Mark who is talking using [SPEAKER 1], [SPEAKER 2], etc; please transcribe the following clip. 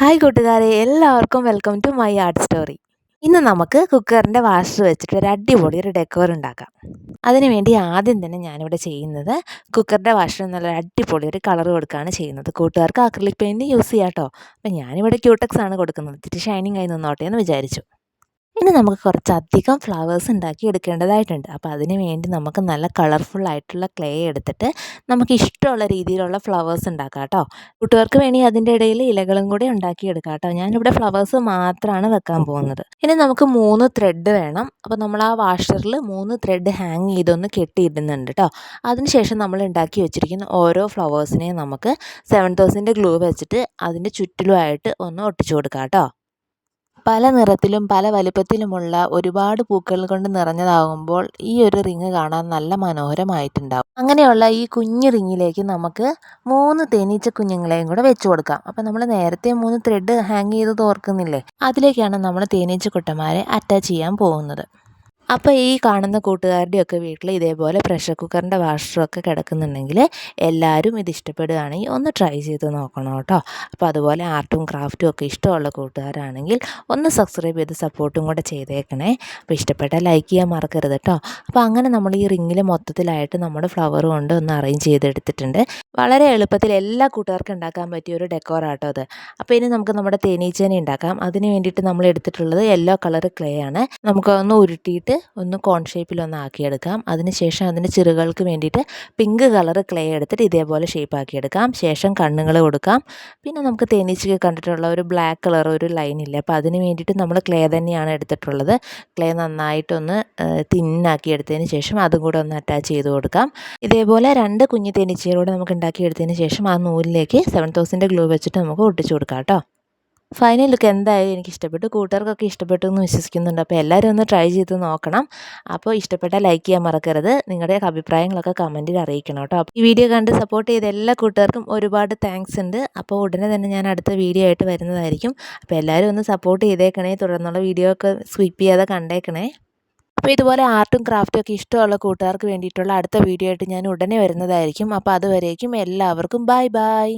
[SPEAKER 1] Hi കൂട്ടുകാരെ. എല്ലാവർക്കും welcome to my art story ഇന്ന് നമുക്ക് കുക്കറിന്റെ വാഷർ വെച്ചിട്ട് ഒരു അടിപൊളി ഒരു ഡെക്കോർ ഉണ്ടാക്കാം. അതിനുവേണ്ടി ആദ്യം തന്നെ ഞാനിവിടെ ചെയ്യുന്നത് കുക്കറിന്റെ വാഷർ എന്നുള്ള അടിപൊളി ഒരു കളർ കൊടുക്കുകയാണ് ചെയ്യുന്നത്. കൂട്ടുകാർക്ക് അക്രിലിക് പെയിന്റ് യൂസ് ചെയ്യാം കേട്ടോ അപ്പം ഞാനിവിടെ ക്യൂടെക്സ് ആണ് കൊടുക്കുന്നത്. ഇത്തിരി ഷൈനിങ് ആയി നിന്നോട്ടെ എന്ന് വിചാരിച്ചു. ഇനി നമുക്ക് കുറച്ചധികം ഫ്ലവേഴ്സ് ഉണ്ടാക്കി എടുക്കേണ്ടതായിട്ടുണ്ട്. അപ്പോൾ അതിന് വേണ്ടി നമുക്ക് നല്ല കളർഫുൾ ആയിട്ടുള്ള ക്ലേ എടുത്തിട്ട് നമുക്ക് ഇഷ്ടമുള്ള രീതിയിലുള്ള ഫ്ലവേഴ്സ് ഉണ്ടാക്കാം കേട്ടോ. കുട്ടികൾക്ക് വേണി അതിന്റെ ഇടയിൽ ഇലകളും കൂടി ഉണ്ടാക്കിയെടുക്കാം കേട്ടോ. ഞാനിവിടെ ഫ്ലവേഴ്സ് മാത്രമാണ് വെക്കാൻ പോകുന്നത്. ഇനി നമുക്ക് മൂന്ന് ത്രെഡ് വേണം. അപ്പോൾ നമ്മൾ ആ വാഷറിൽ മൂന്ന് ത്രെഡ് ഹാങ് ചെയ്തൊന്ന് കെട്ടിയിടുന്നുണ്ട് കേട്ടോ. അതിനുശേഷം നമ്മൾ ഉണ്ടാക്കി വെച്ചിരിക്കുന്ന ഓരോ ഫ്ലവേഴ്സിനെയും നമുക്ക് സെവൻ തൗസൻഡ് ഗ്ലൂ വെച്ചിട്ട് അതിന്റെ ചുറ്റിലുമായിട്ട് ഒന്ന് ഒട്ടിച്ചു കൊടുക്കാം കേട്ടോ. പല നിറത്തിലും പല വലിപ്പത്തിലുമുള്ള ഒരുപാട് പൂക്കൾ കൊണ്ട് നിറഞ്ഞതാകുമ്പോൾ ഈ ഒരു റിങ് കാണാൻ നല്ല മനോഹരമായിട്ടുണ്ടാവും. അങ്ങനെയുള്ള ഈ കുഞ്ഞു റിങ്ങിലേക്ക് നമുക്ക് മൂന്ന് തേനീച്ച കുഞ്ഞുങ്ങളെയും കൂടെ വെച്ചു കൊടുക്കാം. അപ്പം നമ്മൾ നേരത്തെ മൂന്ന് ത്രെഡ് ഹാങ് ചെയ്ത് തോർക്കുന്നില്ലേ അതിലേക്കാണ് നമ്മൾ തേനീച്ച കുട്ടന്മാരെ അറ്റാച്ച് ചെയ്യാൻ പോകുന്നത്. അപ്പോൾ ഈ കാണുന്ന കൂട്ടുകാരുടെയൊക്കെ വീട്ടിൽ ഇതേപോലെ പ്രഷർ കുക്കറിന്റെ വാഷറൊക്കെ കിടക്കുന്നുണ്ടെങ്കിൽ എല്ലാവരും ഇത് ഇഷ്ടപ്പെടുകയാണെങ്കിൽ ഒന്ന് ട്രൈ ചെയ്ത് നോക്കണം കേട്ടോ. അപ്പോൾ അതുപോലെ ആർട്ടും ക്രാഫ്റ്റും ഒക്കെ ഇഷ്ടമുള്ള കൂട്ടുകാരാണെങ്കിൽ ഒന്ന് സബ്സ്ക്രൈബ് ചെയ്ത് സപ്പോർട്ടും കൂടെ ചെയ്തേക്കണേ. അപ്പോൾ ഇഷ്ടപ്പെട്ടാൽ ലൈക്ക് ചെയ്യാൻ മറക്കരുത് കേട്ടോ. അപ്പോൾ അങ്ങനെ നമ്മൾ ഈ റിങ്ങിൽ മൊത്തത്തിലായിട്ട് നമ്മുടെ ഫ്ലവർ കൊണ്ട് ഒന്ന് അറേഞ്ച് ചെയ്തെടുത്തിട്ടുണ്ട്. വളരെ എളുപ്പത്തിൽ എല്ലാ കൂട്ടുകാർക്കും ഉണ്ടാക്കാൻ പറ്റിയ ഒരു ഡെക്കോറാട്ടോ അത്. അപ്പോൾ ഇനി നമുക്ക് നമ്മുടെ തേനീച്ചേനെ ഉണ്ടാക്കാം. അതിന് വേണ്ടിയിട്ട് നമ്മൾ എടുത്തിട്ടുള്ളത് യെല്ലോ കളർ ക്ലേ ആണ്. നമുക്ക് ഒന്ന് ഉരുട്ടിയിട്ട് ഒന്ന് കോൺ ഷേപ്പിലൊന്ന് ആക്കിയെടുക്കാം. അതിനുശേഷം അതിന്റെ ചിറുകൾക്ക് വേണ്ടിയിട്ട് പിങ്ക് കളർ ക്ലേ എടുത്തിട്ട് ഇതേപോലെ ഷേപ്പ് ആക്കിയെടുക്കാം. ശേഷം കണ്ണുകൾ കൊടുക്കാം. പിന്നെ നമുക്ക് തേനീച്ചയ്ക്ക് കണ്ടിട്ടുള്ള ഒരു ബ്ലാക്ക് കളർ ഒരു ലൈൻ ഇല്ല? അപ്പോൾ അതിന് വേണ്ടിയിട്ട് നമ്മൾ ക്ലേ തന്നെയാണ് എടുത്തിട്ടുള്ളത്. ക്ലേ നന്നായിട്ടൊന്ന് തിന്നാക്കി എടുത്തതിന് ശേഷം അതും കൂടെ ഒന്ന് അറ്റാച്ച് ചെയ്ത് കൊടുക്കാം. ഇതേപോലെ രണ്ട് കുഞ്ഞു തേനീച്ചയിലൂടെ നമുക്ക് ഉണ്ടാക്കിയെടുത്തതിന് ശേഷം ആ നൂലിലേക്ക് സെവൻ തൗസൻഡ് ഗ്ലൂ വെച്ചിട്ട് നമുക്ക് ഒട്ടിച്ചു കൊടുക്കാം കേട്ടോ. ഫൈനൽ ലുക്ക് എന്തായാലും എനിക്ക് ഇഷ്ടപ്പെട്ടു കൂട്ടുകാർക്കൊക്കെ ഇഷ്ടപ്പെട്ടു എന്ന് വിശ്വസിക്കുന്നുണ്ട്. അപ്പോൾ എല്ലാവരും ഒന്ന് ട്രൈ ചെയ്ത് നോക്കണം. അപ്പോൾ ഇഷ്ടപ്പെട്ട ലൈക്ക് ചെയ്യാൻ മറക്കരുത്. നിങ്ങളുടെ അഭിപ്രായങ്ങളൊക്കെ കമന്റിൽ അറിയിക്കണം കേട്ടോ. ഈ വീഡിയോ കണ്ട് സപ്പോർട്ട് ചെയ്ത എല്ലാ കൂട്ടുകാർക്കും ഒരുപാട് താങ്ക്സ് ഉണ്ട്. അപ്പോൾ ഉടനെ തന്നെ ഞാൻ അടുത്ത വീഡിയോ ആയിട്ട് വരുന്നതായിരിക്കും. അപ്പോൾ എല്ലാവരും ഒന്ന് സപ്പോർട്ട് ചെയ്തേക്കണേ. തുടർന്നുള്ള വീഡിയോ ഒക്കെ സ്കിപ്പ് ചെയ്യാതെ കണ്ടേക്കണേ. അപ്പോൾ ഇതുപോലെ ആർട്ടും ക്രാഫ്റ്റും ഒക്കെ ഇഷ്ടമുള്ള കൂട്ടുകാർക്ക് വേണ്ടിയിട്ടുള്ള അടുത്ത വീഡിയോ ആയിട്ട് ഞാൻ ഉടനെ വരുന്നതായിരിക്കും. അപ്പോൾ അതുവരേക്കും എല്ലാവർക്കും ബൈ ബൈ